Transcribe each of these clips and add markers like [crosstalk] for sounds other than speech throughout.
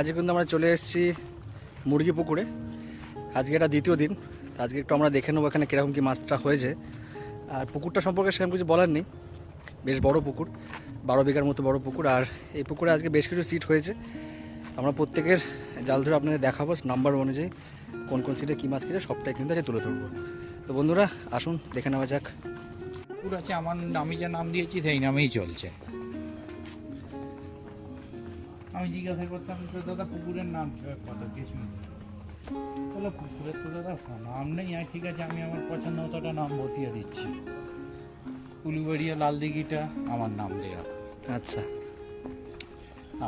আজকে কিন্তু আমরা চলে এসেছি মুরগি পুকুরে। আজকে এটা দ্বিতীয় দিন। আজকে একটু আমরা দেখে নেব এখানে কীরকম কী মাছটা হয়েছে। আর পুকুরটা সম্পর্কে সেরকম কিছু বলার নেই। বেশ বড় পুকুর, বারো বিঘার মতো বড় পুকুর। আর এই পুকুরে আজকে বেশ কিছু সিট হয়েছে। আমরা প্রত্যেকের জাল ধরে আপনাদের দেখাবো নাম্বার অনুযায়ী কোন কোন সিটে কী মাছ খেয়েছে সবটাই কিন্তু আজকে তুলে ধরবো। তো বন্ধুরা, আসুন, দেখে নেওয়া যাক। পুকুর আছে, আমার আমি যে নাম দিয়েছি, সেই নামেই চলছে। আমি জিজ্ঞাসা করতাম তো দাদা পুকুরের নাম কত কিছু তাহলে পুকুরের তো দাদা নাম নেই। আর ঠিক আছে আমি আমার পছন্দ মতোটা নাম বসিয়ে দিচ্ছি। উলুবেড়িয়া লাল দিঘিটা আমার নাম দেয়া। আচ্ছা।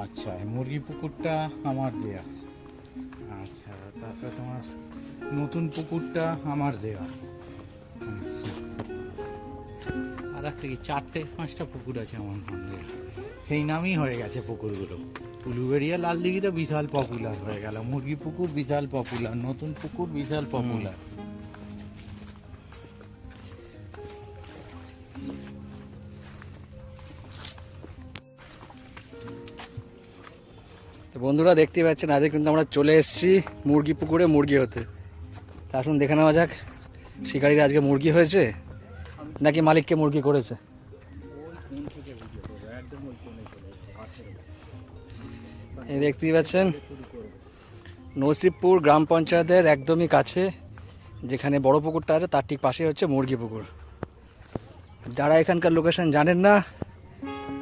আচ্ছা মুরগি পুকুরটা আমার দেয়া। আচ্ছা তারপরে তোমার নতুন পুকুরটা আমার দেয়া। আচ্ছা। আর একটা কি চারটে পাঁচটা পুকুর আছে আমার নাম দেয়া। সেই নামই হয়ে গেছে পুকুরগুলো। উলুবেড়িয়া লাল দিঘিটা বিশাল পপুলার হয়ে গেল। মুরগি পুকুর বিশাল পপুলার নতুন পুকুর বিশাল পপুলার বন্ধুরা, দেখতে পাচ্ছেন, আজকে কিন্তু আমরা চলে এসেছি মুরগি পুকুরে মুরগি হতে। আসুন দেখে নেওয়া যাক, শিকারিরা আজকে মুরগি হয়েছে, নাকি মালিককে মুরগি করেছে? এই দেখতেই পাচ্ছেন? নসিবপুর গ্রাম পঞ্চায়েতের একদমই কাছে, যেখানে বড় পুকুরটা আছে, তার ঠিক পাশে হচ্ছে মুরগি পুকুর। যারা এখানকার লোকেশন জানেন না,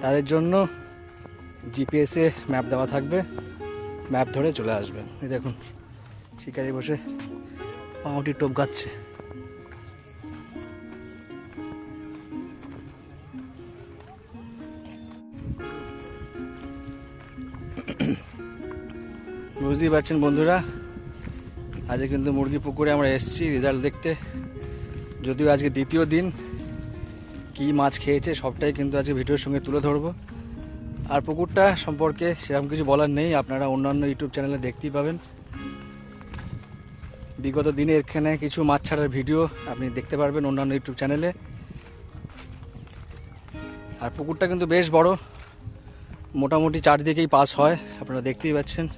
তাদের জন্য জিপিএসে ম্যাপ দেওয়া থাকবে। ম্যাপ ধরে চলে আসবেন। এই দেখুন, শিকারি বসে পাউটি টোপ গাচ্ছে। বুঝতেই পারছেন বন্ধুরা, আজকে কিন্তু মুরগি পুকুরে আমরা এসেছি রেজাল্ট দেখতে। যদিও আজকে দ্বিতীয় দিন, কী মাছ খেয়েছে সবটাই কিন্তু আজকে ভিডিওর সঙ্গে তুলে ধরবো। আর পুকুরটা সম্পর্কে সেরকম কিছু বলার নেই, আপনারা অন্যান্য ইউটিউব চ্যানেলে দেখতেই পাবেন। বিগত দিনে এখানে কিছু মাছ ছাড়ার ভিডিও আপনি দেখতে পারবেন অন্যান্য ইউটিউব চ্যানেলে। আর পুকুরটা কিন্তু বেশ বড়, মোটামুটি চারদিকেই পাস হয়, আপনারা দেখতেই পাচ্ছেন।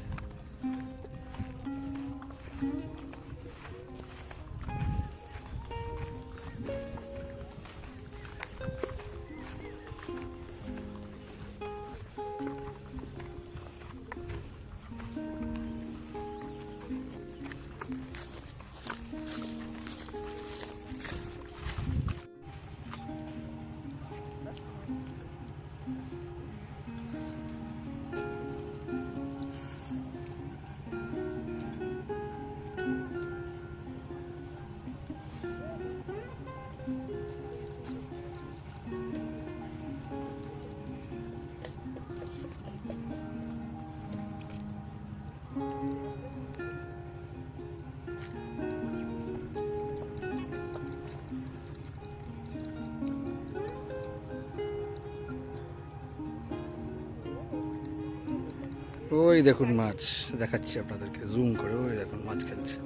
ওই দেখুন মাছ, দেখাচ্ছি আপনাদেরকে জুম করে, ওই দেখুন মাছ খেলছে।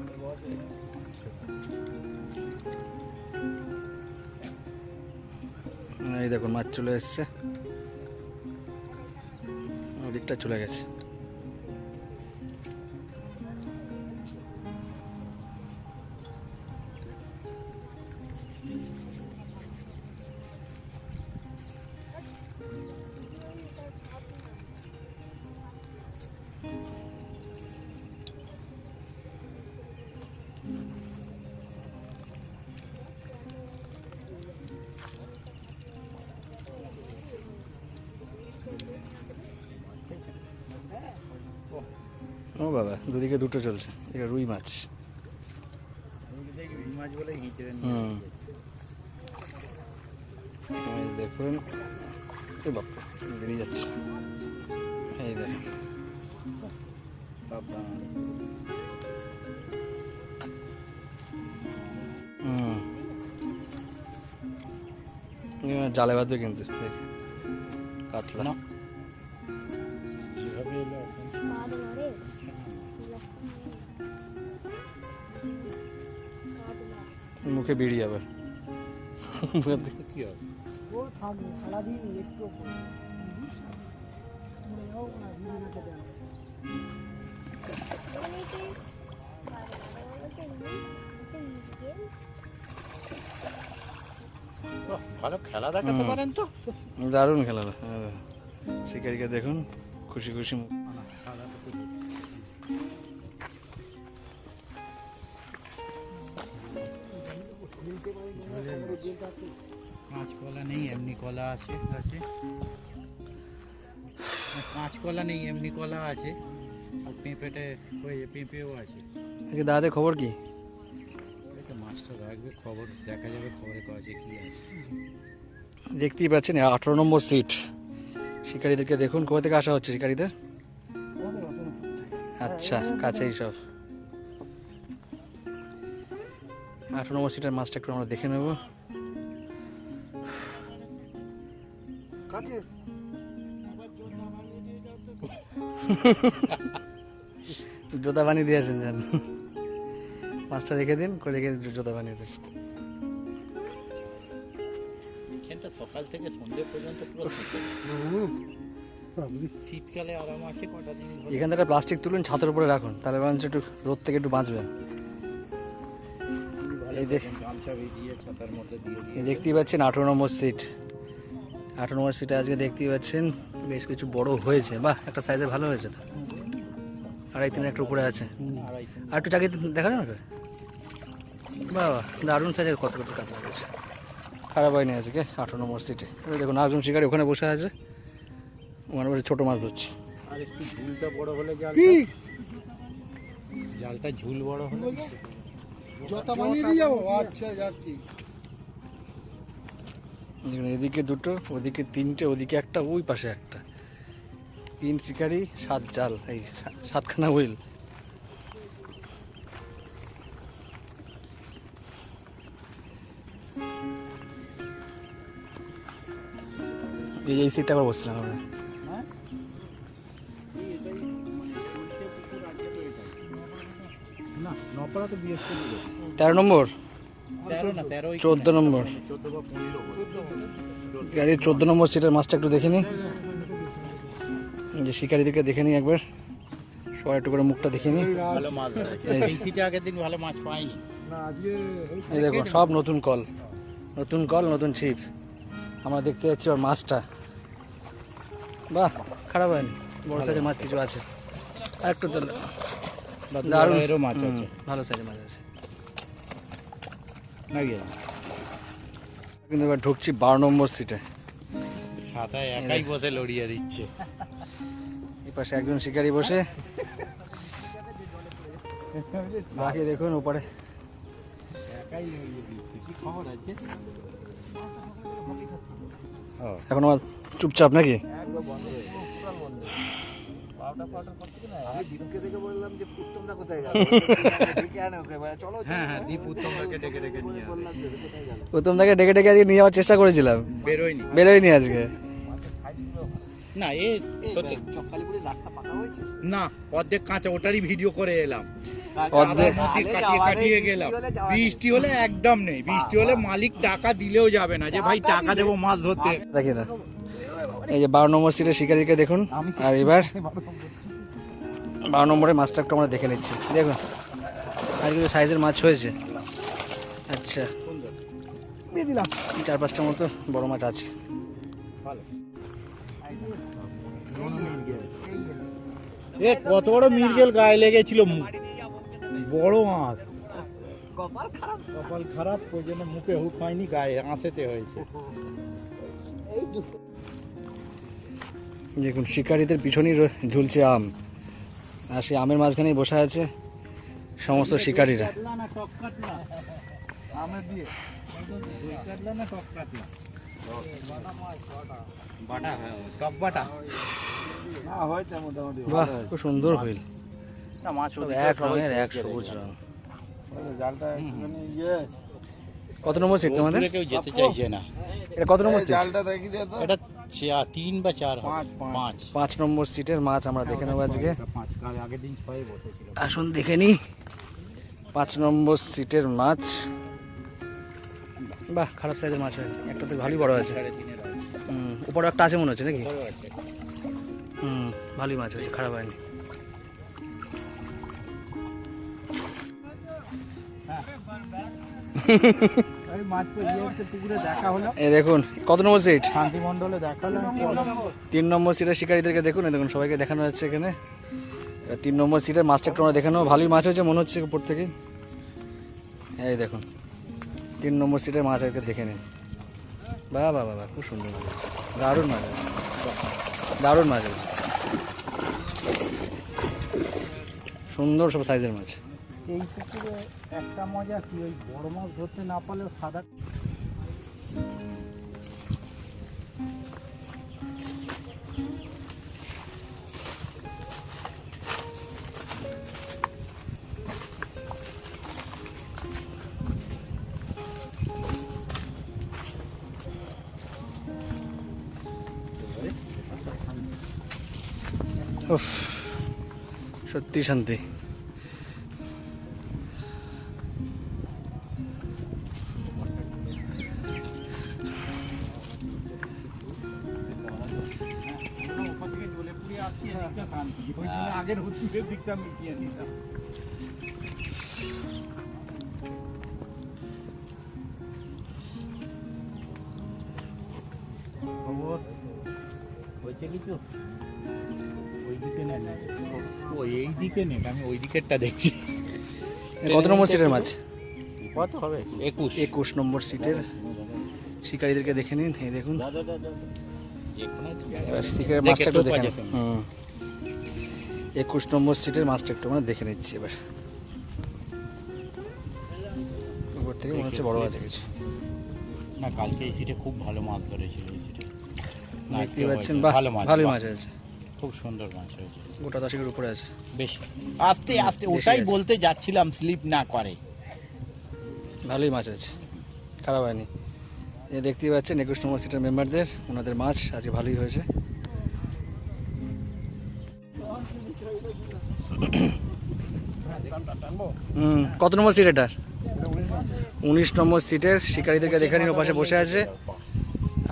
এই দেখুন মাছ চলে এসছে। ওদিকটা চলে গেছে। ও বাবা, দুদিকে দুটো চলছে, এটা রুই মাছ। হুম। দেখুন এ বাবা বেরিয়ে যাচ্ছে। এই জালে বাঁধবে কিন্তু দেখে কাতলা খেতে হবে বাহ, ভালো খেলা দেখাতে পারেন তো। দারুণ খেলা হ্যাঁ। শিকারিকে দেখুন খুশি খুশি মুখ। কাঁচ কলা নেই এমনি কলা আছে গাছে কাঁচ কলা নেই এমনি কলা আছে। আর পেঁপেটে ওই পেঁপেও আছে। আজকে দাদাদের খবর কি? মাছটা রাখবে খবর দেখা যাবে খবরের কাছে কি আছে। দেখতেই পাচ্ছেন আঠারো নম্বর সিট। শিকারীদেরকে দেখুন কোথা থেকে আসা হচ্ছে শিকারীদের? আচ্ছা কাছেই সব। আঠারো নম্বর সিটের মাছটা একটু আমরা দেখে নেব। জোদা [laughs] বানিয়ে দিয়েছেন জান মাছটা রেখে দিন করে রেখে জোদা বানিয়ে দিন এখানটা সকাল থেকে সন্ধ্যে পর্যন্ত পুরো শীতকালে আরাম আছে কটা দিন। এখান থেকে প্লাস্টিক তুলুন ছাতের উপরে রাখুন তাহলে বরঞ্চ একটু রোদ থেকে একটু বাঁচবেন এই দেখতেই পাচ্ছেন আঠেরো নম্বর সিট আঠেরো নম্বর সিটে আজকে দেখতেই পাচ্ছেন বেশ কিছু বড় হয়েছে। বাহ একটা সাইজে ভালো হয়েছে তো। আড়াই তিন একটা উপরে আছে। আর একটু চাকরি দেখা যাবে বাহ দারুণ সাইজের কত কত কাটা হয়েছে খারাপ হয়নি আজকে আঠেরো নম্বর সিটে এবার দেখুন আরেকজন শিকারি ওখানে বসে আছে। ওখানে বসে ছোটো মাছ ধরছে। আর একটু ঝুলটা বড় হলে জালটা জালটা ঝুল বড় হলে জতা বানিয়ে দিয়ে যাব। আচ্ছা যাচ্ছি। দেখুন এদিকে দুটো ওদিকে তিনটে ওদিকে একটা ওই পাশে একটা। তিন শিকারি সাত জাল এই সাতখানা হুইল। এই এই সিটটা আবার বসছিলাম আমরা। তেরো নম্বর? চোদ্দ নম্বর। চোদ্দ গাড়ি চোদ্দ নম্বর সিটের মাছটা একটু দেখে নিই যে শিকারিদেরকে দেখে নিই একবার। সবাই একটু করে মুখটা দেখে নিই এই- দেখো সব নতুন কল। নতুন কল নতুন ছিপ আমরা দেখতে যাচ্ছি ওর মাছটা বাহ খারাপ হয়নি। বড় সাইজের মাছ কিছু আছে। আর একটু দারুণ। মাছ আছে। ভালো সাইজের মাছ আছে। নাকি? কিন্তু এবার ঢুকছি বারো নম্বর সিটে। ছাতায় একাই বসে লড়িয়ে দিচ্ছে। এই পাশে একজন শিকারি বসে। বাকি দেখুন ওপারে। এখন আমার চুপচাপ নাকি? আমি দিনকে দেখে বললাম যে পুত্তমদা কোথায় গেল? ডেকে আনে ওকে চলো হ্যাঁ হ্যাঁ দীপ উত্তমকে ডেকে ডেকে নিয়ে বললাম যে কোথায় গেল? প্রথম ডেকে ডেকে আজকে নিয়ে যাওয়ার চেষ্টা করেছিলাম। বেরোয়নি। বেরোয়নি আজকে। না এ সত্যি। চক্কালিপুরের রাস্তা পাকা হয়েছে? না অর্ধেক কাঁচা ওটারই ভিডিও করে এলাম। অর্ধেক কাটিয়ে কাটিয়ে গেলাম। বৃষ্টি হলে একদম নেই। বৃষ্টি হলে মালিক টাকা দিলেও যাবে না যে ভাই টাকা দেবো মাছ ধরতে। দেখি না। এই যে বারো নম্বর সিটের শিকারিকে দেখুন। আর এবার বারো নম্বরের মাছটা একটু আমরা দেখে নিচ্ছি। দেখুন আর কিছু সাইজের মাছ হয়েছে। আচ্ছা দিয়ে দিলাম। চার পাঁচটার মতো বড় মাছ আছে। এ কত বড় মির্গেল গায়ে লেগেছিল। বড় মাছ। কপাল খারাপ। কপাল খারাপ ওই জন্য মুখে হুক হয়নি গায়ে আঁশেতে হয়েছে। দেখুন শিকারীদের পিছনেই ঝুলছে আম। আর সেই আমের মাঝখানেই বসে আছে সমস্ত শিকারীরা। বাহ খুব সুন্দর হইল। মাছ এক রঙের এক সবুজ রং জালটা ইয়ে কত নম্বর সিট তোমাদের? কেউ যেতে চাইছে না। এটা কত নম্বর সিট জালটা দেখি দে তো। এটা চা- তিন বা চার। পাঁচ, পাঁচ। নম্বর সিটের মাছ আমরা দেখে নেব আজকে। পাঁচ কাল আগের দিন ছয়ে বসেছিল। আসুন দেখে নিই। পাঁচ নম্বর সিটের মাছ। বাহ খারাপ সাইজের মাছ হয়। একটা তো ভালোই বড় আছে। হুম উপরে একটা আছে মনে হচ্ছে নাকি? হুম ভালোই মাছ হয়েছে খারাপ হয়নি। দেখুন কত নম্বর সিট তিন নম্বর সিটের শিকারীদেরকে দেখুন দেখুন সবাইকে দেখানো যাচ্ছে এখানে। তিন নম্বর সিটের মাছটা একটু আমরা দেখানো ভালোই মাছ হয়েছে মনে হচ্ছে উপর থেকে। এই দেখুন তিন নম্বর সিটের মাছ আজকে দেখে নিন। বাহ বাহ বাহ খুব সুন্দর মাছ দারুণ মাছ দারুণ মাছ সুন্দর সব সাইজের মাছ এই পুকুরে একটা মজা কি? ওই বড় মাছ ধরতে না পারলেও সাদা সত্যি শান্তি। দিকটা মিটিয়ে নিতাম খবর? হয়েছে কিছু? ওই দিকে নেন ও এই দিকে নেন আমি ওই দিকেরটা দেখছি। কত নম্বর সিটের মাছ? কত হবে? একুশ। একুশ নম্বর সিটের শিকারীদেরকে দেখে নিন এই দেখুন। শিকারের মাছটা একটু দেখে নিন। হুম। একুশ নম্বর সিটের মাছটা একটু মানে দেখে নিচ্ছি এবার। উপর থেকে মনে হচ্ছে বড় আছে কিছু। না কালকে এই সিটে খুব ভালো মাছ ধরেছিল এই সিটে দেখতে পাচ্ছেন হয়েছে। ভালো মাছ ভালোই মাছ আছে খুব সুন্দর মাছ হয়েছে। গোটা দশেকের উপরে আছে। বেশি আস্তে আস্তে ওটাই। বলতে যাচ্ছিলাম স্লিপ না করে। ভালোই মাছ আছে খারাপ হয়নি। দেখতেই পাচ্ছেন একুশ নম্বর সিটের মেম্বারদের ওনাদের মাছ আজকে ভালোই হয়েছে। কত নম্বর সিট এটার? উনিশ নম্বর সিটের শিকারীদেরকে দেখে নিন পাশে বসে আছে।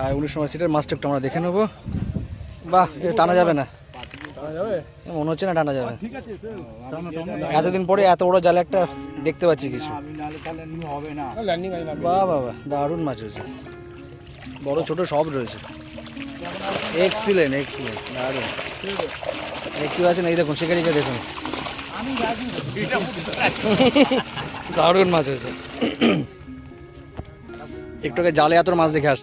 আর উনিশ নম্বর সিটের মাছটা একটু আমরা দেখে নেব। বাহ টানা যাবে না। মনে হচ্ছে না টানা যাবে। এতদিন পরে এত বড় জালে একটা দেখতে পাচ্ছি কিছু। না বাহ বাবা দারুণ মাছ হয়েছে। বড় ছোট সব রয়েছে। এক্সিলেন্ট এক্সিলেন্ট দারুণ। দেখতে পাচ্ছেন এই দেখুন, শিকারিকে দেখুন। দারুণ মাছ হয়েছে। একটু জালে এত মাছ দেখে আস